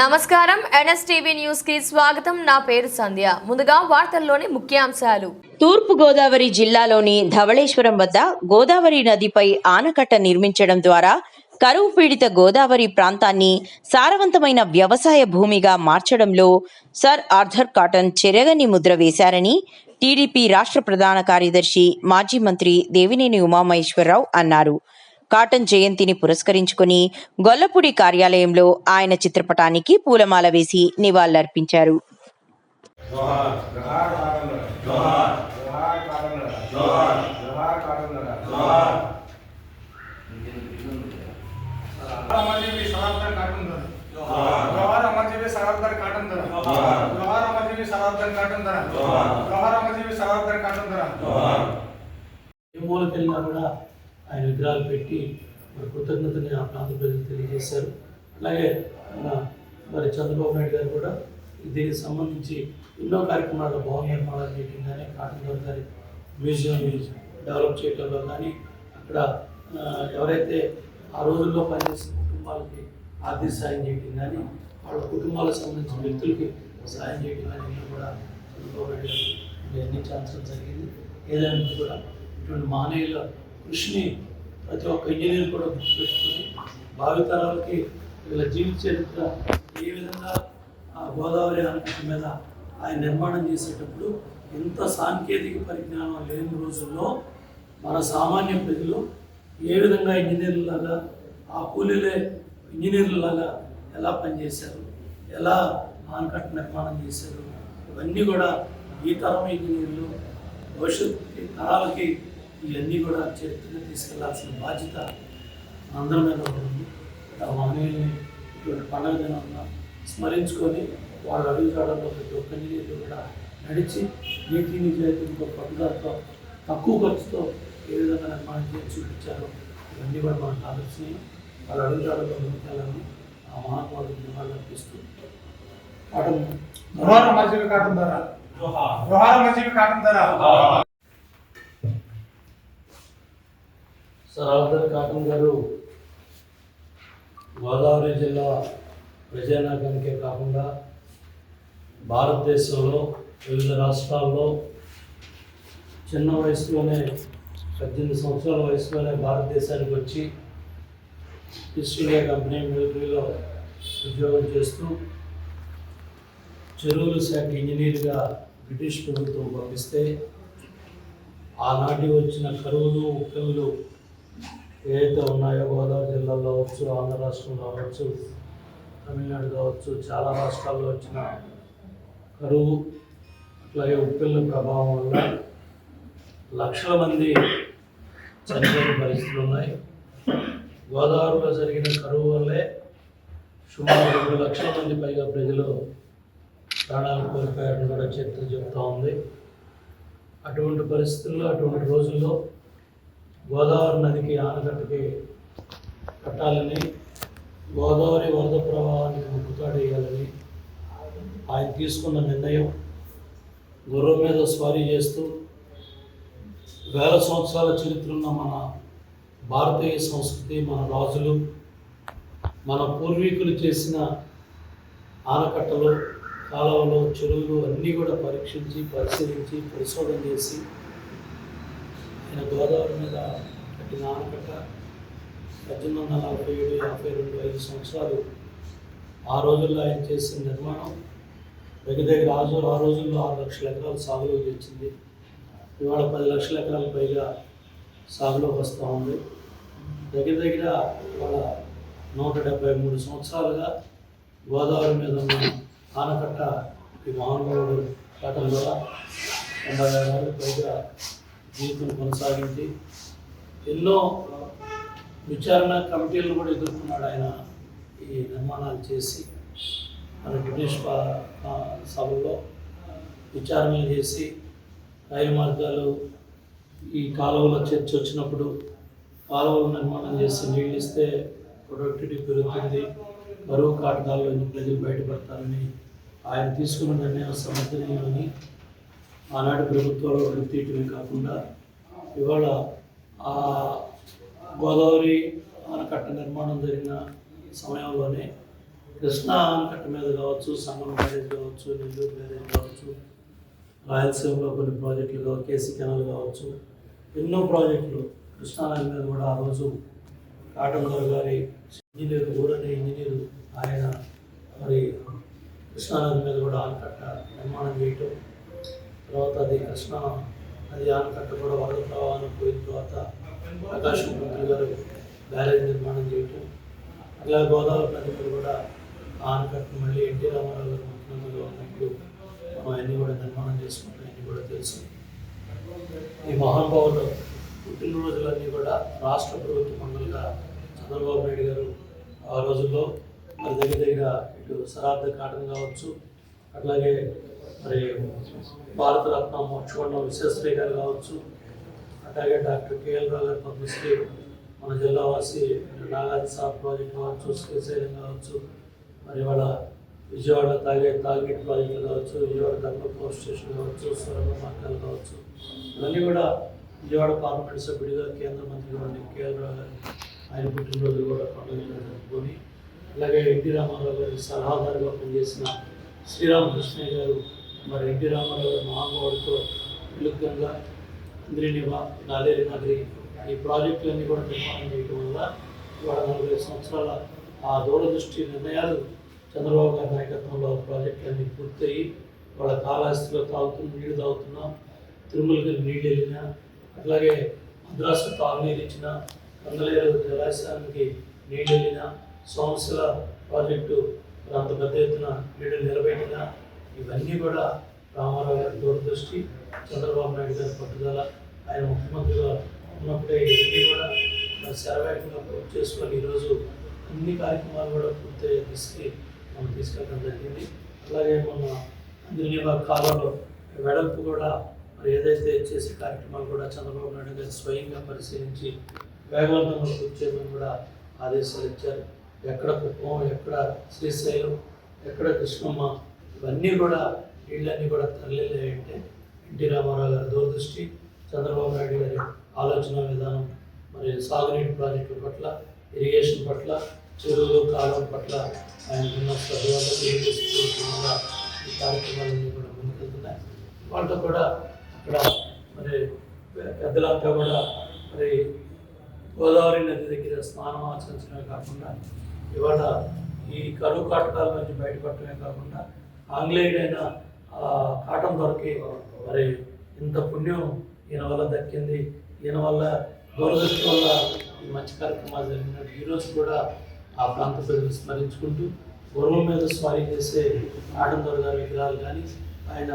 నమస్కారం. ఎన్ఎస్టీవీ న్యూస్కి స్వాగతం. నా పేరు సంధ్య. ముందుగా వార్తల్లోని ముఖ్యాంశాలు. తూర్పు గోదావరి జిల్లాలోని ధవళేశ్వరం వద్ద గోదావరి నదిపై ఆనకట్ట నిర్మించడం ద్వారా కరువు పీడిత గోదావరి ప్రాంతాన్ని సారవంతమైన వ్యవసాయ భూమిగా మార్చడంలో సర్ ఆర్థర్ కాటన్ చెరగని ముద్ర వేశారని టీడీపీ రాష్ట్ర ప్రధాన కార్యదర్శి మాజీ మంత్రి దేవినేని ఉమామహేశ్వరరావు అన్నారు. కాటన్ జయంతిని పురస్కరించుకుని గొల్లపూడి కార్యాలయంలో ఆయన చిత్రపటానికి పూలమాల వేసి నివాళులర్పించారు. ఏ కూడా ఆయన విగ్రహాలు పెట్టి మరి కృతజ్ఞతని ఆ ప్రాంత ప్రజలు తెలియజేశారు. అలాగే మన మరి చంద్రబాబు నాయుడు గారు కూడా దీనికి సంబంధించి ఎన్నో కార్యక్రమాలు భవన నిర్మాణాలు చేయడం కానీ కాటన్ గారు గారి మ్యూజియం డెవలప్ చేయడంలో కానీ అక్కడ ఎవరైతే ఆ రోజుల్లో పనిచేసిన కుటుంబాలకి ఆర్థిక సాయం చేయడం కానీ వాళ్ళ కుటుంబాలకు సంబంధించిన వ్యక్తులకి సాయం చేయడం కానీ కూడా చంద్రబాబు నాయుడు గారు నిర్ణయించాల్సిన జరిగింది. ఏదైనా కూడా ఇటువంటి మానవుల కృషిని ప్రతి ఒక్క ఇంజనీర్ కూడా గుర్తుపెట్టుకొని భావితరాలకి వీళ్ళ జీవిత చరిత్ర ఏ విధంగా ఆ గోదావరి ఆనకట్ట మీద ఆయన నిర్మాణం చేసేటప్పుడు ఎంత సాంకేతిక పరిజ్ఞానం లేని రోజుల్లో మన సామాన్య ప్రజలు ఏ విధంగా ఇంజనీర్లలాగా ఆ కూలీలే ఇంజనీర్లలాగా ఎలా పనిచేశారు ఎలా ఆనకట్ట నిర్మాణం చేశారు ఇవన్నీ కూడా ఈ తరం ఇంజనీర్లు భవిష్యత్ తరాలకి ఇవన్నీ కూడా చరిత్రగా తీసుకెళ్ళాల్సిన బాధ్యత అందరి మీద ఉంటుంది ఆ మహనీయుల్ని ఇటువంటి పండుగ దినాన్న స్మరించుకొని వాళ్ళ అడుగుజాడల్లో ప్రతి ఒక్క ఇంజనీర్లు కూడా నడిచి నీతి నిజాయితీతో పట్టుదలతో తక్కువ ఖర్చుతో ఏ విధంగా నిర్మాణం చేసి చూపించారో ఇవన్నీ కూడా మనకు ఆలోచనీయం వాళ్ళ అడుగుజాడల్లో ముందుకెళ్ళాలని ఆ మహాత్మాలకు నివాళులు అర్పిస్తూ కాటన్ ధర జోహార్ జోహార్ అమరజీవి కాటన్ సార్ సరార్థర్ కాటన్ గారు గోదావరి జిల్లా ప్రజానాయకానికే కాకుండా భారతదేశంలో వివిధ రాష్ట్రాల్లో చిన్న వయసులోనే పద్దెనిమిది సంవత్సరాల వయసులోనే భారతదేశానికి వచ్చి ఈస్ట్ ఇండియా కంపెనీ మిలిటరీలో ఉద్యోగం చేస్తూ చెరువుల శాఖ ఇంజనీర్గా బ్రిటిష్ ప్రభుత్వం పంపిస్తే ఆనాటి వచ్చిన కరువులు ఉక్కలు ఏదైతే ఉన్నాయో గోదావరి జిల్లాలో కావచ్చు ఆంధ్ర రాష్ట్రంలో కావచ్చు తమిళనాడు కావచ్చు చాలా రాష్ట్రాల్లో వచ్చిన కరువు అట్లాగే ఉప్పిల్ల ప్రభావం వల్ల లక్షల మంది చనిపోయిన పరిస్థితులు ఉన్నాయి. గోదావరిలో జరిగిన కరువు వల్లే సుమారు రెండు లక్షల మంది పైగా ప్రజలు ప్రాణాలు కోల్పోయారని కూడా చరిత్ర చెప్తా ఉంది. అటువంటి పరిస్థితుల్లో అటువంటి రోజుల్లో గోదావరి నదికి ఆనకట్టకి కట్టాలని గోదావరి వరద ప్రవాహాన్ని ముక్కుతాడేయాలని ఆయన తీసుకున్న నిర్ణయం గుర్రం మీద స్వారీ చేస్తూ వేల సంవత్సరాల చరిత్ర ఉన్న మన భారతీయ సంస్కృతి మన రాజులు మన పూర్వీకులు చేసిన ఆనకట్టలు కాలువలు చెరువులు అన్నీ కూడా పరీక్షించి పరిశీలించి పరిశోధన చేసి ఆయన గోదావరి మీద కట్టిన ఆనకట్ట పద్దెనిమిది వందల నలభై ఏడు యాభై రెండు ఐదు సంవత్సరాలు ఆ రోజుల్లో ఆయన చేసిన నిర్మాణం దగ్గర దగ్గర ఆ ఆ రోజుల్లో ఆరు లక్షల ఎకరాలు సాగులో తెచ్చింది. ఇవాళ పది లక్షల ఎకరాల పైగా సాగులోకి వస్తూ ఉంది. దగ్గర దగ్గర ఇవాళ నూట డెబ్బై మూడు సంవత్సరాలుగా గోదావరి మీద ఉన్న ఆనకట్ట ఈ మహానుభావుడు కట్టడం ద్వారా తొంభై ఏళ్ళ పైగా జీవితం కొనసాగించి ఎన్నో విచారణ కమిటీలను కూడా ఎదుర్కొన్నాడు ఆయన ఈ నిర్మాణాలు చేసి. మన బ్రిటిష్ సభలో విచారణలు చేసి రైలు మార్గాలు ఈ కాలువలో చర్చ వచ్చినప్పుడు కాలువలు నిర్మాణం చేసి నీళ్ళు ఇస్తే ప్రొడక్టివిటీ పెరుగుతుంది బరువు కాటకాల్లో ప్రజలు బయటపడతారని ఆయన తీసుకున్న నిర్ణయం సమర్థనీయమని ఆనాటి ప్రభుత్వాలు తీయటమే కాకుండా ఇవాళ ఆ గోదావరి ఆనకట్ట నిర్మాణం జరిగిన సమయంలోనే కృష్ణా ఆనకట్ట మీద కావచ్చు సంగం బ్యారేజ్ కావచ్చు నెల్లూరు బ్యారేజ్ కావచ్చు రాయలసీమలో కొన్ని ప్రాజెక్టులు కావచ్చు కేసీ కెనాల్ కావచ్చు ఎన్నో ప్రాజెక్టులు కృష్ణానది మీద కూడా ఆ రోజు కాటన్ గారి ఇంజనీర్ ఊరనే ఇంజనీర్ ఆయన మరి కృష్ణానది మీద కూడా ఆనకట్ట నిర్మాణం చేయటం తర్వాత అది కృష్ణ అది ఆనకట్ట కూడా వరద ప్రవాహం పోయిన తర్వాత ప్రకాశం మంత్రి గారు బ్యారేజ్ నిర్మాణం చేయటం. అలా గోదావరి నదిపై కూడా ఆనకట్ట మళ్ళీ ఎన్టీ రామారావు గారు ముఖ్యమంత్రిగా ఉన్నప్పుడు మనం అన్నీ కూడా నిర్మాణం చేసుకుంటాం అన్నీ కూడా తెలుసు. ఈ మహానుభావులు పుట్టినరోజులన్నీ కూడా రాష్ట్ర ప్రభుత్వ మండలిగా చంద్రబాబు నాయుడు గారు ఆ రోజుల్లో మరి దగ్గర దగ్గర ఇటు శరాబ్ద కాటన్ కావచ్చు అట్లాగే మరి భారతరత్న మోక్షకొండ విశ్వశ్రీ గారు కావచ్చు అట్లాగే డాక్టర్ కేఎల్ రావు గారు పద్మశ్రీ మన జిల్లా వాసి సార్ ప్రాజెక్ట్ కావచ్చు శ్రీశైలం కావచ్చు మరి వాళ్ళ విజయవాడ తాగే తాగినీటి ప్రాజెక్టులు కావచ్చు విజయవాడ థర్మల్ పవర్ స్టేషన్ కావచ్చు సొరంగ మార్గాలు కావచ్చు ఇవన్నీ కూడా విజయవాడ పార్లమెంట్ సభ్యుడిగా కేంద్ర మంత్రి ఉండే కేఎల్ రావు గారు ఆయన పుట్టినరోజు కూడా పండుగ జరుపుకొని అలాగే ఎన్టీ రామారావు గారి సలహాదారుగా పనిచేసిన శ్రీరామకృష్ణయ్య గారు మరి ఎన్టీ రామారావు గారు మహానుభావుడితో విలుగ్గా ఇంద్రినివా నాలేరి నగరి ఈ ప్రాజెక్టులన్నీ కూడా నిర్మాణం చేయడం వల్ల ఇవాళ నలభై సంవత్సరాల ఆ దూరదృష్టి నిర్ణయాలు చంద్రబాబు గారి నాయకత్వంలో ప్రాజెక్టులన్నీ పూర్తయి వాళ్ళ కాళహస్తిలో తాగుతున్న నీళ్ళు తాగుతున్నాం తిరుమలకి నీళ్ళు వెళ్ళినా అట్లాగే మద్రాసు తాగునీరు ఇచ్చిన కందలేరు జలాశయానికి నీళ్ళు వెళ్ళిన సోమశిల ప్రాజెక్టు అంత పెద్ద ఎత్తున నీళ్ళు నిలబెట్టిన ఇవన్నీ కూడా రామారావు గారి దూరదృష్టి. చంద్రబాబు నాయుడు గారి పట్టుదల ఆయన ముఖ్యమంత్రిగా ఉన్నప్పుడే ఇవన్నీ కూడా శరవేగంగా పూర్తి చేసుకొని ఈరోజు అన్ని కార్యక్రమాలు కూడా పూర్తయ్యే దృష్టికి మనం తీసుకెళ్ళడం జరిగింది. అలాగే మొన్న దిల్లీవా కాలంలో వెడల్పు కూడా మరి ఏదైతే చేసే కార్యక్రమాలు కూడా చంద్రబాబు నాయుడు గారు స్వయంగా పరిశీలించి వేగవంతంగా పూర్తి చేయమని కూడా ఆదేశాలు ఇచ్చారు. ఎక్కడ కుప్పం ఎక్కడ శ్రీశైలం ఎక్కడ కృష్ణమ్మ ఇవన్నీ కూడా నీళ్ళన్నీ కూడా తరలిలేయంటే ఎన్టీ రామారావు గారి దూరదృష్టి చంద్రబాబు నాయుడు గారి ఆలోచన విధానం మరి సాగునీటి ప్రాజెక్టుల పట్ల ఇరిగేషన్ పట్ల చెరువులు కాలం పట్ల ఆయనకున్న శ్రద్ధ ఈ కార్యక్రమాలన్నీ కూడా ముందుకెళ్తున్నాయి. వాళ్ళతో కూడా అక్కడ మరి పెద్దలంతా కూడా మరి గోదావరి నది దగ్గర స్నానం ఆచరించడమే కాకుండా ఇవాళ ఈ కరువు కాటకాల నుంచి బయటపడటమే కాకుండా ఆంగ్లేయుడైన కాటం దొరికి మరి ఇంత పుణ్యం ఈయన వల్ల దక్కింది. ఈయన వల్ల దూరదృష్టి వల్ల ఈ మంచి కార్యక్రమాలు జరిగినట్టు ఈరోజు కూడా ఆ ప్రాంత ప్రజలు స్మరించుకుంటూ గౌరవం మీద స్వారీ చేసే ఆటం దొరగారి విగ్రహాలు కానీ ఆయన